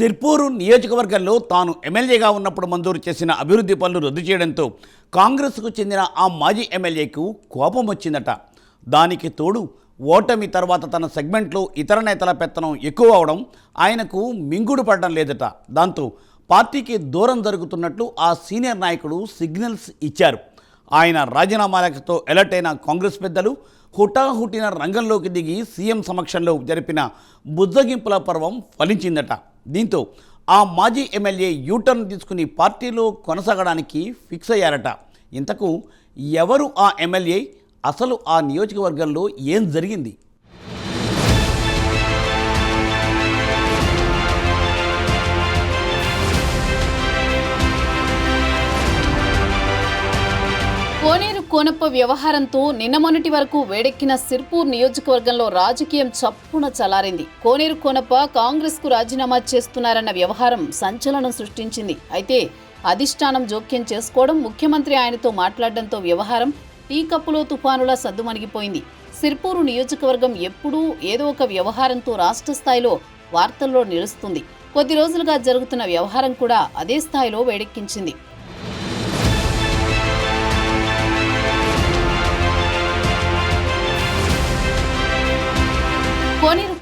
సిర్పూరు నియోజకవర్గంలో తాను ఎమ్మెల్యేగా ఉన్నప్పుడు మంజూరు చేసిన అభివృద్ధి పనులు రద్దు చేయడంతో కాంగ్రెస్కు చెందిన ఆ మాజీ ఎమ్మెల్యేకు కోపం వచ్చిందట. దానికి తోడు ఓటమి తర్వాత తన సెగ్మెంట్లో ఇతర నేతల పెత్తనం ఎక్కువ అవడం ఆయనకు మింగుడు పడడం లేదట. దాంతో పార్టీకి దూరం జరుగుతున్నట్లు ఆ సీనియర్ నాయకుడు సిగ్నల్స్ ఇచ్చారు. ఆయన రాజీనామాలతో అలర్ట్ అయిన కాంగ్రెస్ పెద్దలు హుటాహుటిన రంగంలోకి దిగి సీఎం సమక్షంలో జరిపిన బుజ్జగింపుల పర్వం ఫలించిందట. దీంతో ఆ మాజీ ఎమ్మెల్యే యూటర్న్ తీసుకుని పార్టీలో కొనసాగడానికి ఫిక్స్ అయ్యారట. ఇంతకు ఎవరు ఆ ఎమ్మెల్యే? అసలు ఆ నియోజకవర్గంలో ఏం జరిగింది? కోనప్ప వ్యవహారంతో నిన్న మొన్నటి వరకు వేడెక్కిన సిర్పూర్ నియోజకవర్గంలో రాజకీయం చప్పున చలారింది. కోనేరు కోనప్ప కాంగ్రెస్కు రాజీనామా చేస్తున్నారన్న వ్యవహారం సంచలనం సృష్టించింది. అయితే అధిష్టానం జోక్యం చేసుకోవడం ముఖ్యమంత్రి ఆయనతో మాట్లాడడంతో వ్యవహారం టీ కప్పులో తుఫానులా సద్దుమణిగిపోయింది. సిర్పూరు నియోజకవర్గం ఎప్పుడూ ఏదో ఒక వ్యవహారంతో రాష్ట్ర స్థాయిలో వార్తల్లో నిలుస్తుంది. కొద్ది రోజులుగా జరుగుతున్న వ్యవహారం కూడా అదే స్థాయిలో వేడెక్కించింది.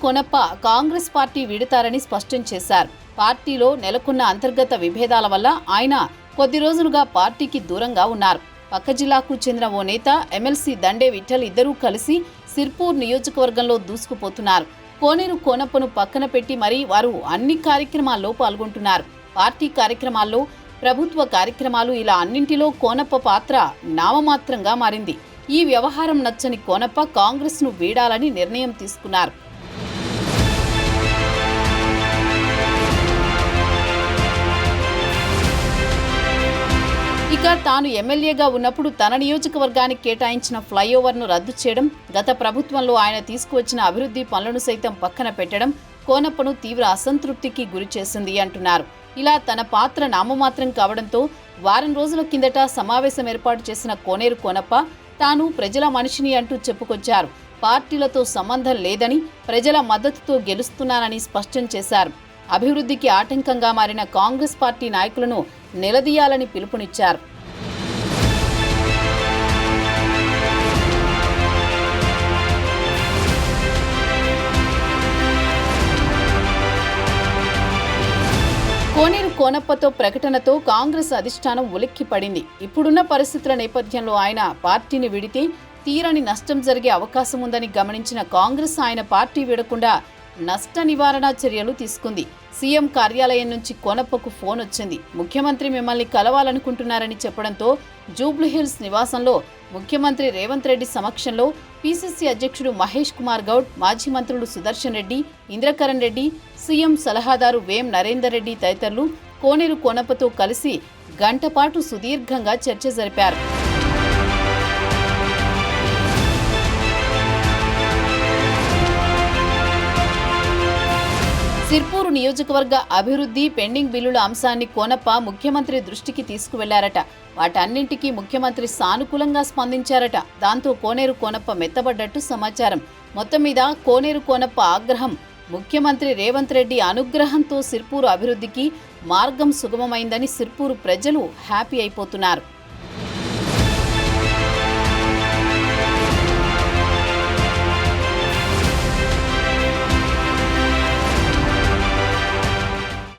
కొనప్ప కాంగ్రెస్ పార్టీ వీడుతారని స్పష్టం చేశారు. పార్టీలో నెలకొన్న అంతర్గత విభేదాల వల్ల ఆయన కొద్ది రోజులుగా పార్టీకి దూరంగా ఉన్నారు. పక్క జిల్లాకు చెందిన ఓ నేత ఎమ్మెల్సీ దండే విఠల్ ఇద్దరూ కలిసి సిర్పూర్ నియోజకవర్గంలో దూసుకుపోతున్నారు. కోనేరు కోనప్పను పక్కన పెట్టి మరీ వారు అన్ని కార్యక్రమాల్లో పాల్గొంటున్నారు. పార్టీ కార్యక్రమాల్లో ప్రభుత్వ కార్యక్రమాలు ఇలా అన్నింటిలో కోనప్ప పాత్ర నామమాత్రంగా మారింది. ఈ వ్యవహారం నచ్చని కోనప్ప కాంగ్రెస్ను వీడాలని నిర్ణయం తీసుకున్నారు. ఇక తాను ఎమ్మెల్యేగా ఉన్నప్పుడు తన నియోజకవర్గానికి కేటాయించిన ఫ్లైఓవర్ను రద్దు చేయడం గత ప్రభుత్వంలో ఆయన తీసుకువచ్చిన అభివృద్ధి పనులను సైతం పక్కన పెట్టడం కోనప్పను తీవ్ర అసంతృప్తికి గురి చేసింది అంటున్నారు. ఇలా తన పాత్ర నామమాత్రం కావడంతో వారం రోజుల కిందట సమావేశం ఏర్పాటు చేసిన కోనేరు కోనప్ప తాను ప్రజల మనిషిని అంటూ చెప్పుకొచ్చారు. పార్టీలతో సంబంధం లేదని ప్రజల మద్దతుతో గెలుస్తున్నానని స్పష్టం చేశారు. అభివృద్ధికి ఆటంకంగా మారిన కాంగ్రెస్ పార్టీ నాయకులను నిలదీయాలని పిలుపునిచ్చారు. కోనేరు కోనప్పతో ప్రకటనతో కాంగ్రెస్ అధిష్టానం ఉలిక్కిపడింది. ఇప్పుడున్న పరిస్థితుల నేపథ్యంలో ఆయన పార్టీని విడితే తీరని నష్టం జరిగే అవకాశం ఉందని గమనించిన కాంగ్రెస్ ఆయన పార్టీ విడకుండా నష్ట నివారణ చర్యలు తీసుకుంది. సీఎం కార్యాలయం నుంచి కోనప్పకు ఫోన్ వచ్చింది. ముఖ్యమంత్రి మిమ్మల్ని కలవాలనుకుంటున్నారని చెప్పడంతో జూబ్లీహిల్స్ నివాసంలో ముఖ్యమంత్రి రేవంత్ రెడ్డి సమక్షంలో పీసీసీ అధ్యక్షుడు మహేష్ కుమార్ గౌడ్ మాజీ మంత్రులు సుదర్శన్ రెడ్డి ఇంద్రకరణ్ రెడ్డి సీఎం సలహాదారు వేం నరేందర్ రెడ్డి తదితరులు కోనేరు కోనప్పతో కలిసి గంటపాటు సుదీర్ఘంగా చర్చ జరిపారు. నియోజకవర్గ అభివృద్ధి పెండింగ్ బిల్లుల అంశాన్ని కోనప్ప ముఖ్యమంత్రి దృష్టికి తీసుకువెళ్ళారట. వాటన్నింటికీ ముఖ్యమంత్రి సానుకూలంగా స్పందించారట. దాంతో కోనేరు కోనప్ప మెత్తబడ్డట్టు సమాచారం. మొత్తం మీద కోనేరు కోనప్ప ఆగ్రహం ముఖ్యమంత్రి రేవంత్ రెడ్డి అనుగ్రహంతో సిర్పూరు అభివృద్ధికి మార్గం సుగమమైందని సిర్పూరు ప్రజలు హ్యాపీ అయిపోతున్నారు.